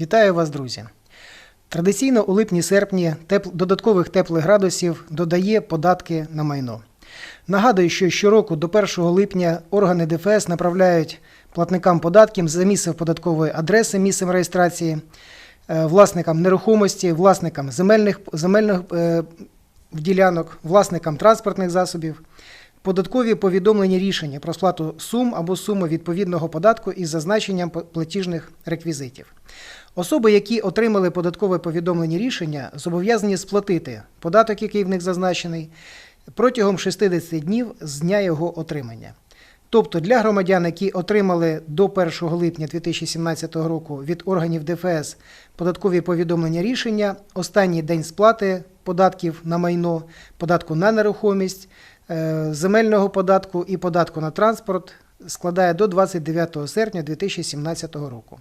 Вітаю вас, друзі! Традиційно у липні-серпні тепл... додаткових теплих градусів додає податки на майно. Нагадую, що щороку до 1 липня органи ДФС направляють платникам податків за місцем податкової адреси, місцем реєстрації, е, власникам нерухомості, власникам земельних, земельних е, ділянок, власникам транспортних засобів. Податкові повідомлені рішення про сплату сум або суми відповідного податку із зазначенням платіжних реквізитів. Особи, які отримали податкове повідомлені рішення, зобов'язані сплатити податок, який в них зазначений, протягом 60 днів з дня його отримання. Тобто для громадян, які отримали до 1 липня 2017 року від органів ДФС податкові повідомлення рішення, останній день сплати податків на майно, податку на нерухомість, е, земельного податку і податку на транспорт складає до 29 серпня 2017 року.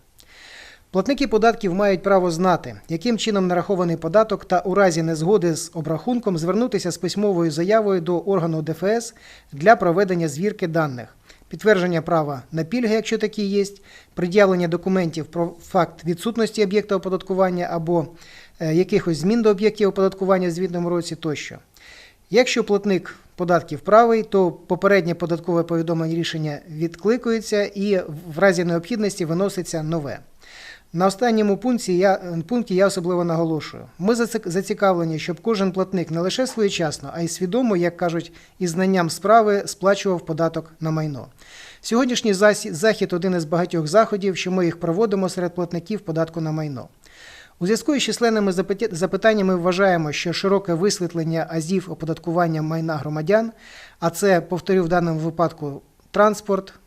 Платники податків мають право знати, яким чином нарахований податок та у разі незгоди з обрахунком звернутися з письмовою заявою до органу ДФС для проведення звірки даних, підтвердження права на пільги, якщо такі є, пред'явлення документів про факт відсутності об'єкта оподаткування або е, якихось змін до об'єктів оподаткування в звітному році тощо. Якщо платник податків правий, то попереднє податкове повідомлення рішення відкликується і в разі необхідності виноситься нове. На останньому пункті я, пункті я особливо наголошую. Ми зацікавлені, щоб кожен платник не лише своєчасно, а й свідомо, як кажуть, із знанням справи сплачував податок на майно. Сьогоднішній захід один із багатьох заходів, що ми їх проводимо серед платників податку на майно. У зв'язку із численними запитаннями вважаємо, що широке висвітлення азів оподаткування майна громадян, а це, повторю, в даному випадку транспорт, е,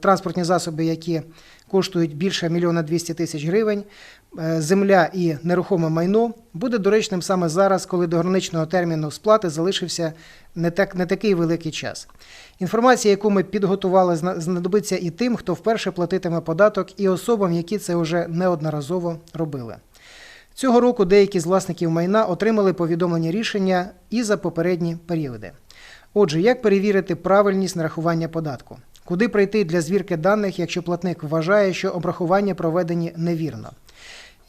транспортні засоби, які коштують більше мільйона 200 тисяч гривень, е, земля і нерухоме майно, буде доречним саме зараз, коли до граничного терміну сплати залишився не, так, не такий великий час. Інформація, яку ми підготували, знадобиться і тим, хто вперше платитиме податок, і особам, які це вже неодноразово робили. Цього року деякі з власників майна отримали повідомлені рішення і за попередні періоди. Отже, як перевірити правильність нарахування податку? Куди прийти для звірки даних, якщо платник вважає, що обрахування проведені невірно?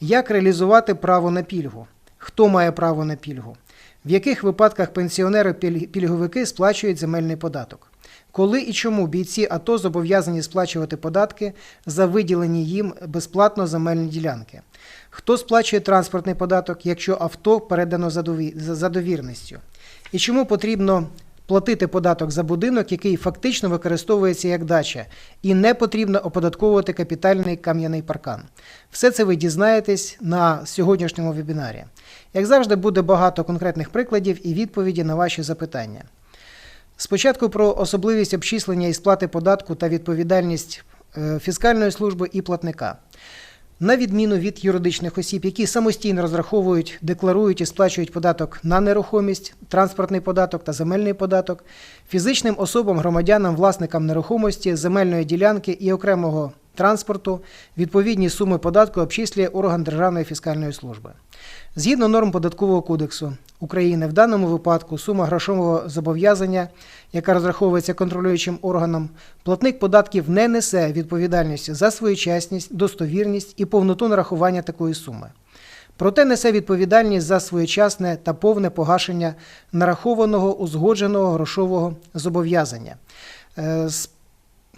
Як реалізувати право на пільгу? Хто має право на пільгу? В яких випадках пенсіонери-пільговики сплачують земельний податок? Коли і чому бійці АТО зобов'язані сплачувати податки за виділені їм безплатно земельні ділянки? Хто сплачує транспортний податок, якщо авто передано за довірністю? І чому потрібно платити податок за будинок, який фактично використовується як дача, і не потрібно оподатковувати капітальний кам'яний паркан? Все це ви дізнаєтесь на сьогоднішньому вебінарі. Як завжди, буде багато конкретних прикладів і відповіді на ваші запитання. Спочатку про особливість обчислення і сплати податку та відповідальність е, фіскальної служби і платника. На відміну від юридичних осіб, які самостійно розраховують, декларують і сплачують податок на нерухомість, транспортний податок та земельний податок, фізичним особам, громадянам, власникам нерухомості, земельної ділянки і окремого транспорту відповідні суми податку обчислює орган Державної фіскальної служби. Згідно норм податкового кодексу України, в даному випадку сума грошового зобов'язання, яка розраховується контролюючим органом, платник податків не несе відповідальності за своєчасність, достовірність і повноту нарахування такої суми. Проте несе відповідальність за своєчасне та повне погашення нарахованого узгодженого грошового зобов'язання. Е, з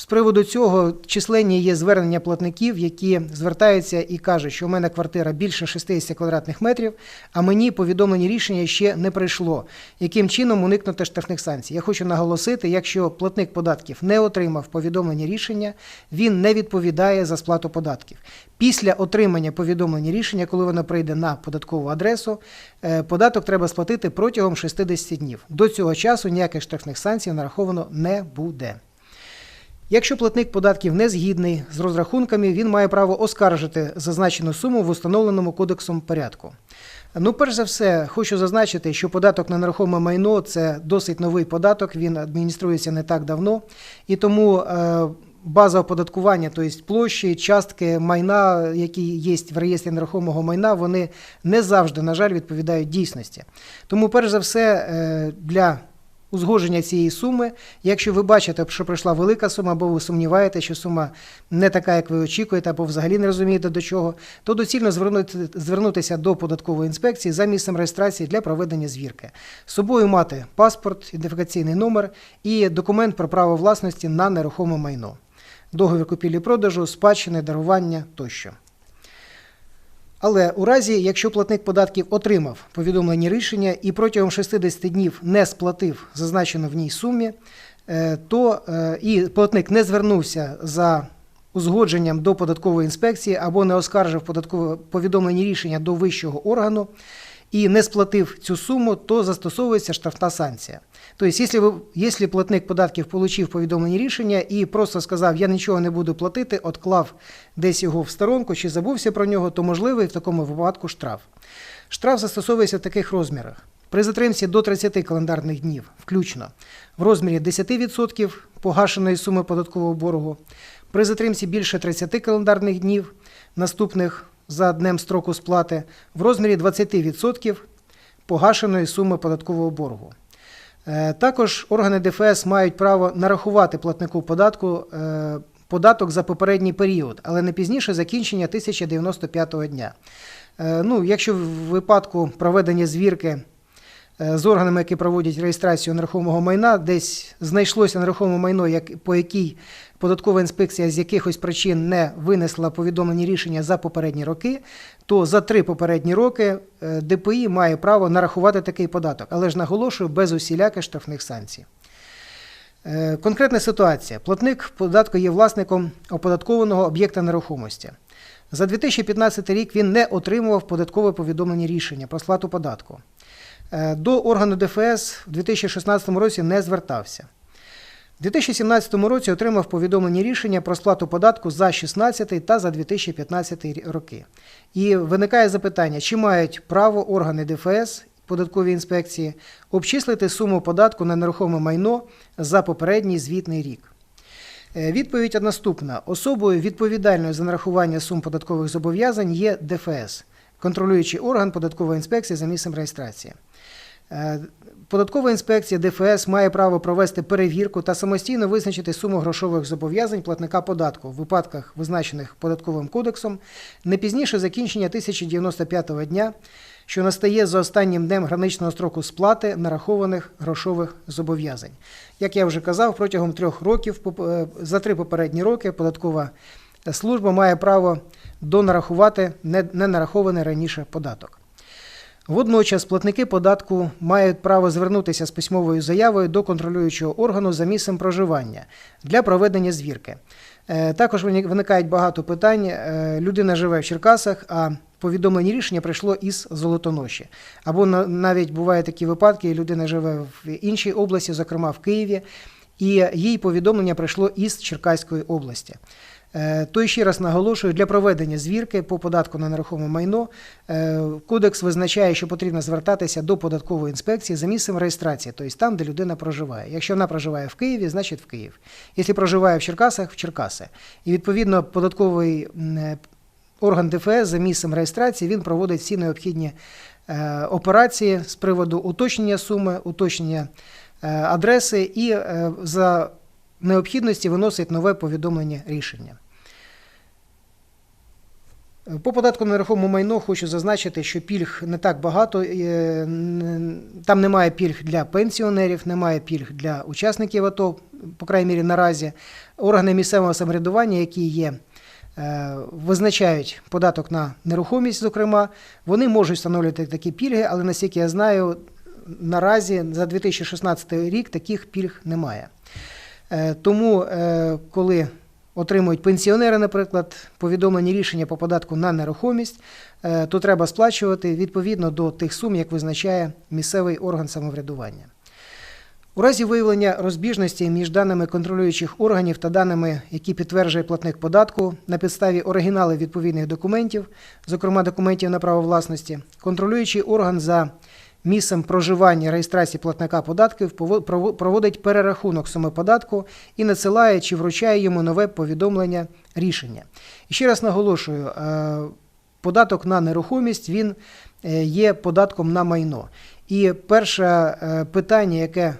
з приводу цього численні є звернення платників, які звертаються і кажуть, що у мене квартира більше 60 квадратних метрів, а мені повідомлені рішення ще не прийшло. Яким чином уникнути штрафних санкцій? Я хочу наголосити, якщо платник податків не отримав повідомлення рішення, він не відповідає за сплату податків. Після отримання повідомлення рішення, коли воно прийде на податкову адресу, е, податок треба сплатити протягом 60 днів. До цього часу ніяких штрафних санкцій нараховано не буде. Якщо платник податків не згідний з розрахунками, він має право оскаржити зазначену суму в установленому кодексом порядку. Ну, перш за все, хочу зазначити, що податок на нерухоме майно це досить новий податок, він адмініструється не так давно, і тому е, база оподаткування, тобто площі, частки майна, які є в реєстрі нерухомого майна, вони не завжди, на жаль, відповідають дійсності. Тому, перш за все, е, для узгодження цієї суми. Якщо ви бачите, що прийшла велика сума, або ви сумніваєте, що сума не така, як ви очікуєте, або взагалі не розумієте до чого, то доцільно звернути, звернутися до податкової інспекції за місцем реєстрації для проведення звірки. З собою мати паспорт, ідентифікаційний номер і документ про право власності на нерухоме майно, договір купівлі-продажу, спадщини, дарування тощо. Але у разі, якщо платник податків отримав повідомлені рішення і протягом 60 днів не сплатив зазначену в ній сумі, е, то е, і платник не звернувся за узгодженням до податкової інспекції або не оскаржив податкове повідомлені рішення до вищого органу і не сплатив цю суму, то застосовується штрафна санкція. Тобто, якщо, якщо платник податків отримав повідомлені рішення і просто сказав, я нічого не буду платити, отклав десь його в сторонку чи забувся про нього, то можливий в такому випадку штраф. Штраф застосовується в таких розмірах. При затримці до 30 календарних днів, включно, в розмірі 10% погашеної суми податкового боргу, при затримці більше 30 календарних днів, наступних за днем строку сплати, в розмірі 20% погашеної суми податкового боргу. Е, Також органи ДФС мають право нарахувати платнику податку е, податок за попередній період, але не пізніше закінчення 1095 дня. Е, Ну, якщо в випадку проведення звірки з органами, які проводять реєстрацію нерухомого майна, десь знайшлося нерухоме майно, як, по якій податкова інспекція з якихось причин не винесла повідомлені рішення за попередні роки, то за три попередні роки е, ДПІ має право нарахувати такий податок, але ж наголошую без усіляких штрафних санкцій. Е, Конкретна ситуація. Платник податку є власником оподаткованого об'єкта нерухомості. За 2015 рік він не отримував податкове повідомлення рішення про сплату податку. Е, До органу ДФС в 2016 році не звертався. У 2017 році отримав повідомлені рішення про сплату податку за 2016 та за 2015 роки. І виникає запитання, чи мають право органи ДФС, податкові інспекції, обчислити суму податку на нерухоме майно за попередній звітний рік. Е, Відповідь наступна: особою відповідальною за нарахування сум податкових зобов'язань є ДФС, контролюючий орган податкової інспекції за місцем реєстрації. Е, Податкова інспекція ДФС має право провести перевірку та самостійно визначити суму грошових зобов'язань платника податку в випадках, визначених податковим кодексом, не пізніше закінчення 1095 дня, що настає за останнім днем граничного строку сплати нарахованих грошових зобов'язань. Як я вже казав, протягом трьох років, е, за три попередні роки, податкова служба має право донарахувати не- ненарахований раніше податок. Водночас платники податку мають право звернутися з письмовою заявою до контролюючого органу за місцем проживання для проведення звірки. Е, Також виникають багато питань. Е, Людина живе в Черкасах, а повідомлення рішення прийшло із Золотоноші. Або на- навіть бувають такі випадки, людина живе в іншій області, зокрема в Києві, і їй повідомлення прийшло із Черкаської області. Е, То ще раз наголошую, для проведення звірки по податку на нерухоме майно е, кодекс визначає, що потрібно звертатися до податкової інспекції за місцем реєстрації, тобто там, де людина проживає. Якщо вона проживає в Києві, значить в Київ. Якщо проживає в Черкасах, в Черкаси. І відповідно податковий е, орган ДФС за місцем реєстрації він проводить всі необхідні операції з приводу уточнення суми, уточнення адреси і за необхідності виносить нове повідомлення рішення. По податку на нерухоме майно хочу зазначити, що пільг не так багато. е, Там немає пільг для пенсіонерів, немає пільг для учасників АТО, по крайній мірі наразі. Органи місцевого самоврядування, які є, е, визначають податок на нерухомість, зокрема, вони можуть встановлювати такі пільги, але наскільки я знаю, наразі за 2016 рік таких пільг немає. Е, Тому, коли отримують пенсіонери, наприклад, повідомлені рішення по податку на нерухомість, е, то треба сплачувати відповідно до тих сум, як визначає місцевий орган самоврядування. У разі виявлення розбіжності між даними контролюючих органів та даними, які підтверджує платник податку на підставі оригіналів відповідних документів, зокрема документів на право власності, контролюючий орган за місцем проживання реєстрації платника податків проводить перерахунок суми податку і надсилає чи вручає йому нове повідомлення рішення. І ще раз наголошую, е, податок на нерухомість він е, є податком на майно. І перше е, питання, яке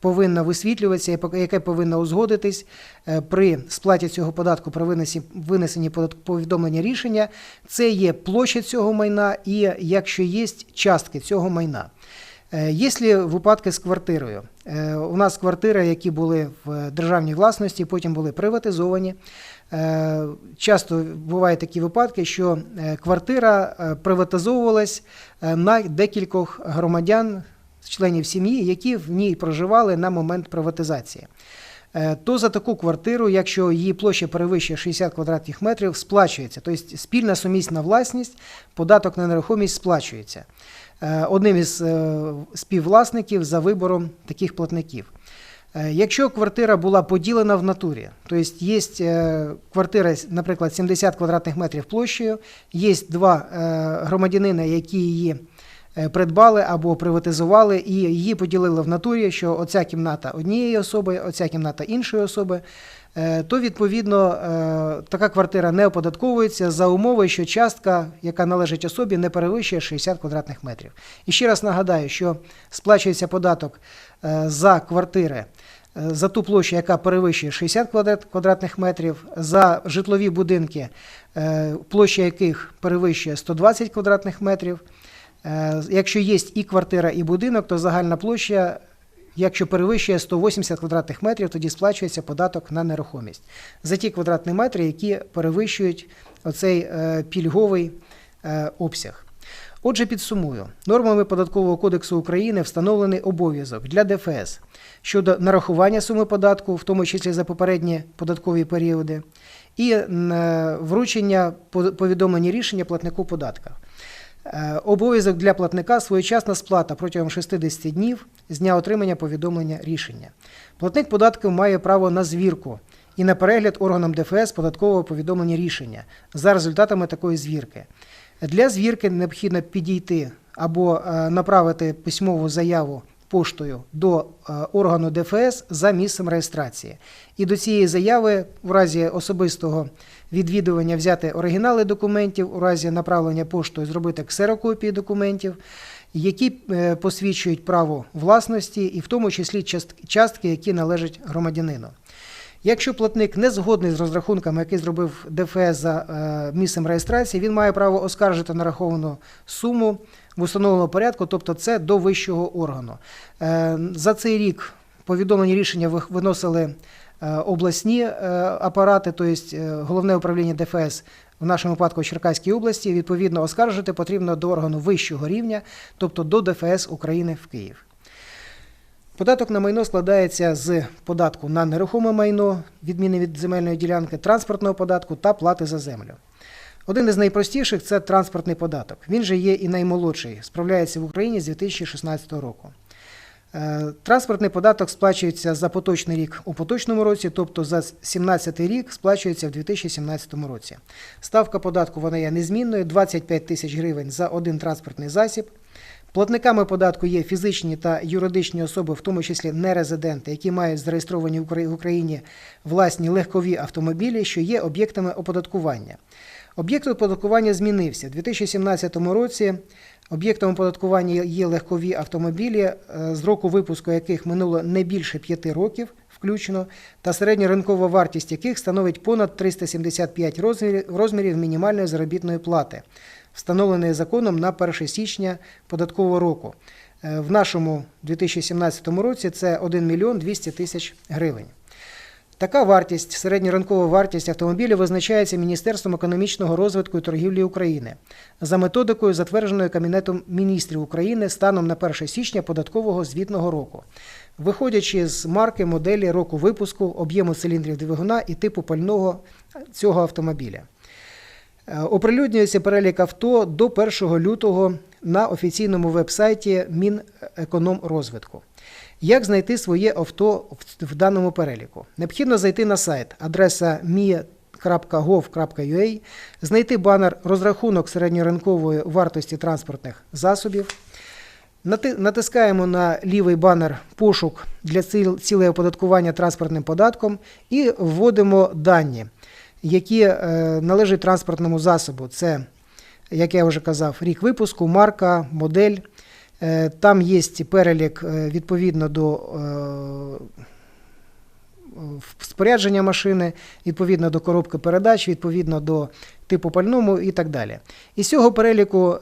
повинно висвітлюватися, яке повинно узгодитись е, при сплаті цього податку при винесі- винесенні повідомлення рішення, це є площа цього майна і якщо є частки цього майна. Е, Якщо випадки з квартирою, Е, у нас квартири, які були в державній власності, потім були приватизовані. Часто бувають такі випадки, що квартира приватизовувалась на декількох громадян, членів сім'ї, які в ній проживали на момент приватизації. Е, То за таку квартиру, якщо її площа перевищує 60 квадратних метрів, сплачується. Тобто спільна сумісна власність, податок на нерухомість сплачується е, одним із е, співвласників за вибором таких платників. Якщо квартира була поділена в натурі, тобто є квартира, наприклад, 70 квадратних метрів площею, є два громадянина, які її придбали або приватизували, і її поділили в натурі, що оця кімната однієї особи, оця кімната іншої особи, е, то відповідно е, така квартира не оподатковується за умови, що частка, яка належить особі, не перевищує 60 квадратних метрів. І ще раз нагадаю, що сплачується податок е, за квартири. е, За ту площу, яка перевищує 60 квадратних метрів, за житлові будинки, е, площа яких перевищує 120 квадратних метрів. Е, Якщо є і квартира, і будинок, то загальна площа, якщо перевищує 180 квадратних метрів, тоді сплачується податок на нерухомість за ті квадратні метри, які перевищують оцей е, пільговий е, обсяг. Отже, підсумую, нормами Податкового кодексу України встановлений обов'язок для ДФС щодо нарахування суми податку, в тому числі за попередні податкові періоди, і вручення по- повідомлення рішення платнику податка. Е, Обов'язок для платника своєчасна сплата протягом 60 днів з дня отримання повідомлення рішення. Платник податків має право на звірку і на перегляд органом ДФС податкового повідомлення рішення за результатами такої звірки. Для звірки необхідно підійти або е, направити письмову заяву поштою до е, органу ДФС за місцем реєстрації. І до цієї заяви в разі особистого відвідування взяти оригінали документів, у разі направлення поштою зробити ксерокопії документів, які е, посвідчують право власності, і в тому числі част- частки, які належать громадянину. Якщо платник не згодний з розрахунками, які зробив ДФС за е, місцем реєстрації, він має право оскаржити нараховану суму в установленому порядку, тобто це до вищого органу. Е, за цей рік повідомлені рішення виносили е, обласні апарати, тобто головне управління ДФС в нашому випадку Черкаській області. Відповідно, оскаржити потрібно до органу вищого рівня, тобто до ДФС України в Київ. Податок на майно складається з податку на нерухоме майно, відмінне від земельної ділянки, транспортного податку та плати за землю. Один із найпростіших це транспортний податок. Він же є і наймолодший, справляється в Україні з 2016 року. Е, Транспортний податок сплачується за поточний рік у поточному році, тобто за 2017 рік сплачується в 2017 році. Ставка податку вона є незмінною 25 тисяч гривень за один транспортний засіб. Платниками податку є фізичні та юридичні особи, в тому числі нерезиденти, які мають зареєстровані в Україні власні легкові автомобілі, що є об'єктами оподаткування. Об'єкт оподаткування змінився. У 2017 році об'єктом оподаткування є легкові автомобілі, е, з року випуску яких минуло не більше 5 років включно, та середньоринкова вартість яких становить понад 375 розмірів, розмірів мінімальної заробітної плати, встановленої законом на 1 січня податкового року. Е, В нашому 2017 році це 1 мільйон 200 тисяч гривень. Така вартість, середньоринкова вартість автомобілів визначається Міністерством економічного розвитку і торгівлі України за методикою, затвердженою Кабінетом міністрів України станом на 1 січня податкового звітного року, виходячи з марки, моделі, року випуску, об'єму циліндрів двигуна і типу пального цього автомобіля. Е, Оприлюднюється перелік авто до 1 лютого на офіційному веб-сайті Мінекономрозвитку. Як знайти своє авто в- даному переліку? Необхідно зайти на сайт, адреса mi.gov.ua, знайти банер розрахунок середньоринкової вартості транспортних засобів. Натискаємо на лівий банер пошук для ціл- цілей оподаткування транспортним податком і вводимо дані, які е, належать транспортному засобу. Це, як я вже казав, рік випуску, марка, модель, Е, Там є перелік е, відповідно до спорядження машини, відповідно до коробки передач, відповідно до типу пальному і так далі. Із цього переліку,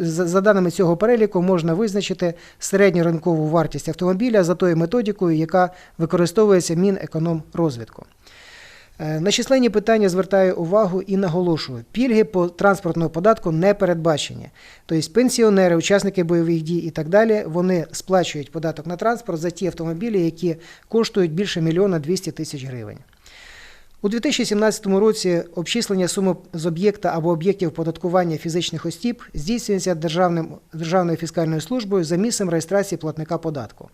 за даними цього переліку, можна визначити середню ринкову вартість автомобіля за тою методикою, яка використовується Мінекономрозвитку. Е, На численні питання звертаю увагу і наголошую: пільги по транспортному податку не передбачені. Тобто пенсіонери, учасники бойових дій і так далі, вони сплачують податок на транспорт за ті автомобілі, які коштують більше мільйона 200 тисяч гривень. У 2017 році обчислення суми з об'єкта або об'єктів податкування фізичних осіб здійснюється Державним, Державною фіскальною службою за місцем реєстрації платника податку.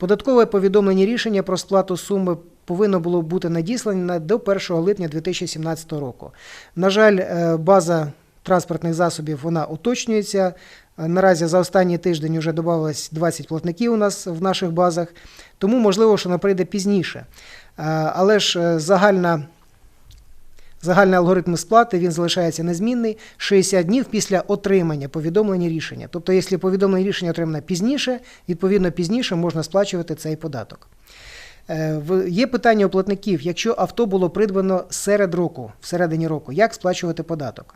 Податкове повідомлення рішення про сплату суми повинно було бути надіслане до 1 липня 2017 року. На жаль, е, база транспортних засобів вона уточнюється. Е, Наразі за останній тиждень вже додавалось 20 платників у нас в наших базах, тому можливо, що вона прийде пізніше. Е, Але ж загальна Загальний алгоритм сплати він залишається незмінний 60 днів після отримання повідомлення рішення. Тобто, якщо повідомлення рішення отримане пізніше, відповідно пізніше можна сплачувати цей податок. Е, Є питання у платників, якщо авто було придбано серед року, всередині року, як сплачувати податок?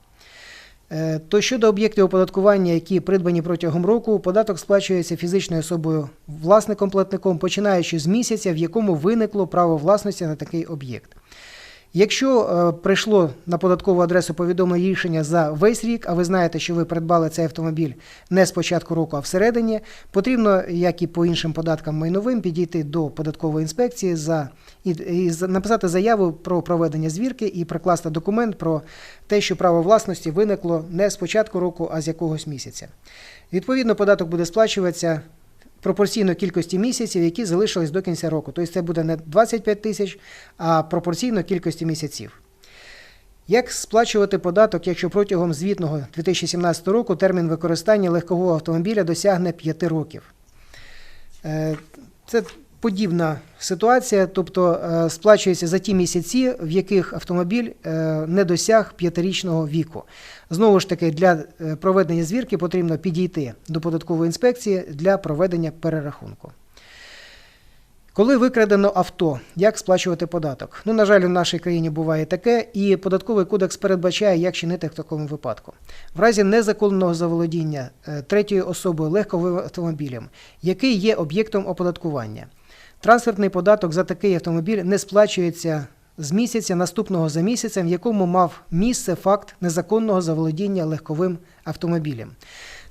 Е, То щодо об'єктів оподаткування, які придбані протягом року, податок сплачується фізичною особою власником платником, починаючи з місяця, в якому виникло право власності на такий об'єкт. Якщо е, прийшло на податкову адресу повідомлення рішення за весь рік, а ви знаєте, що ви придбали цей автомобіль не з початку року, а всередині, потрібно, як і по іншим податкам майновим, підійти до податкової інспекції за і, і написати заяву про проведення звірки і прикласти документ про те, що право власності виникло не з початку року, а з якогось місяця. Відповідно, податок буде сплачуватися пропорційно кількості місяців, які залишились до кінця року. Тобто це буде не 25 тисяч, а пропорційно кількості місяців. Як сплачувати податок, якщо протягом звітного 2017 року термін використання легкового автомобіля досягне 5 років? Е, Це подібна ситуація, тобто е, сплачується за ті місяці, в яких автомобіль е, не досяг п'ятирічного віку. Знову ж таки, для е, проведення звірки потрібно підійти до податкової інспекції для проведення перерахунку. Коли викрадено авто, як сплачувати податок? Ну, на жаль, в нашій країні буває таке, і податковий кодекс передбачає, як чинити в такому випадку. В разі незаконного заволодіння третьою особою легковим автомобілем, який є об'єктом оподаткування. Транспортний податок за такий автомобіль не сплачується з місяця наступного за місяцем, в якому мав місце факт незаконного заволодіння легковим автомобілем.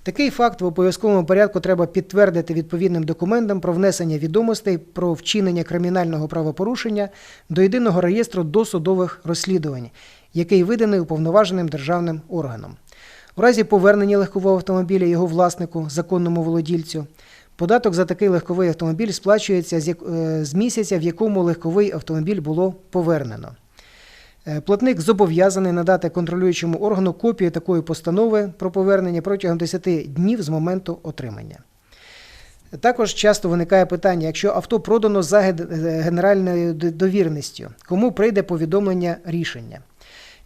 Такий факт в обов'язковому порядку треба підтвердити відповідним документом про внесення відомостей про вчинення кримінального правопорушення до єдиного реєстру досудових розслідувань, який виданий уповноваженим державним органом. У разі повернення легкового автомобіля його власнику, законному володільцю, податок за такий легковий автомобіль сплачується е, з місяця, в якому легковий автомобіль було повернено. Е, Платник зобов'язаний надати контролюючому органу копію такої постанови про повернення протягом 10 днів з моменту отримання. Також часто виникає питання, якщо авто продано за е, генеральною довірністю, кому прийде повідомлення рішення?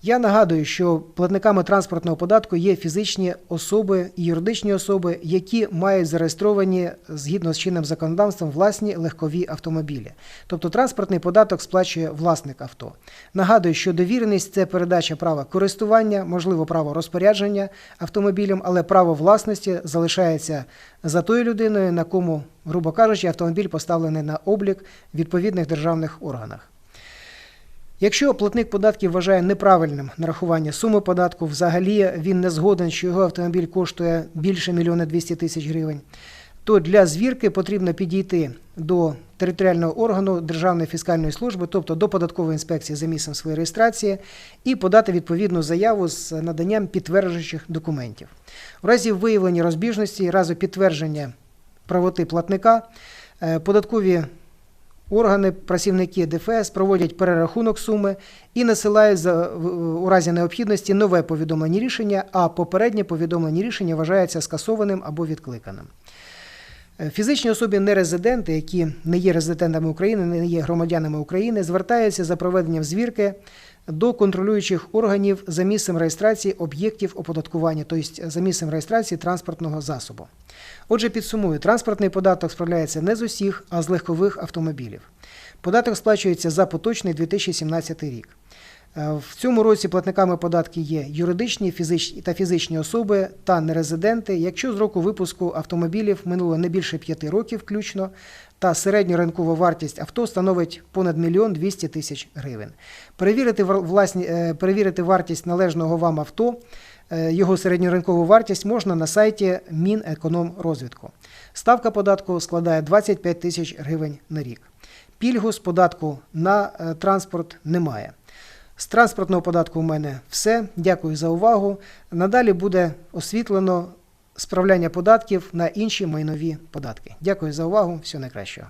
Я нагадую, що платниками транспортного податку є фізичні особи і юридичні особи, які мають зареєстровані згідно з чинним законодавством власні легкові автомобілі. Тобто транспортний податок сплачує власник авто. Нагадую, що довіреність це передача права користування, можливо, право розпорядження автомобілем, але право власності залишається за тою людиною, на кому, грубо кажучи, автомобіль поставлений на облік в відповідних державних органах. Якщо платник податків вважає неправильним нарахування суми податку, взагалі він не згоден, що його автомобіль коштує більше мільйона 200 тисяч гривень, то для звірки потрібно підійти до територіального органу Державної фіскальної служби, тобто до податкової інспекції за місцем своєї реєстрації, і подати відповідну заяву з наданням підтверджуючих документів. У разі виявлення розбіжності, разу підтвердження правоти платника, е, податкові Органи, працівники ДФС проводять перерахунок суми і насилають за, у разі необхідності нове повідомлення рішення, а попереднє повідомлення рішення вважається скасованим або відкликаним. Е, Фізичні особи нерезиденти, які не є резидентами України, не є громадянами України, звертаються за проведенням звірки до контролюючих органів за місцем реєстрації об'єктів оподаткування, тобто за місцем реєстрації транспортного засобу. Отже, підсумую, транспортний податок справляється не з усіх, а з легкових автомобілів. Податок сплачується за поточний 2017 рік. Е, В цьому році платниками податки є юридичні фізичні та фізичні особи та нерезиденти, якщо з року випуску автомобілів минуло не більше 5 років включно, та середньоринкова вартість авто становить понад мільйон 200 тисяч гривень. Перевірити, власні, е, перевірити вартість належного вам авто, е, його середньоринкову вартість можна на сайті Мінекономрозвитку. Ставка податку складає 25 тисяч гривень на рік. Пільгу з податку на е, транспорт немає. З транспортного податку у мене все. Дякую за увагу. Надалі буде освітлено справляння податків на інші майнові податки. Дякую за увагу. Всього найкращого.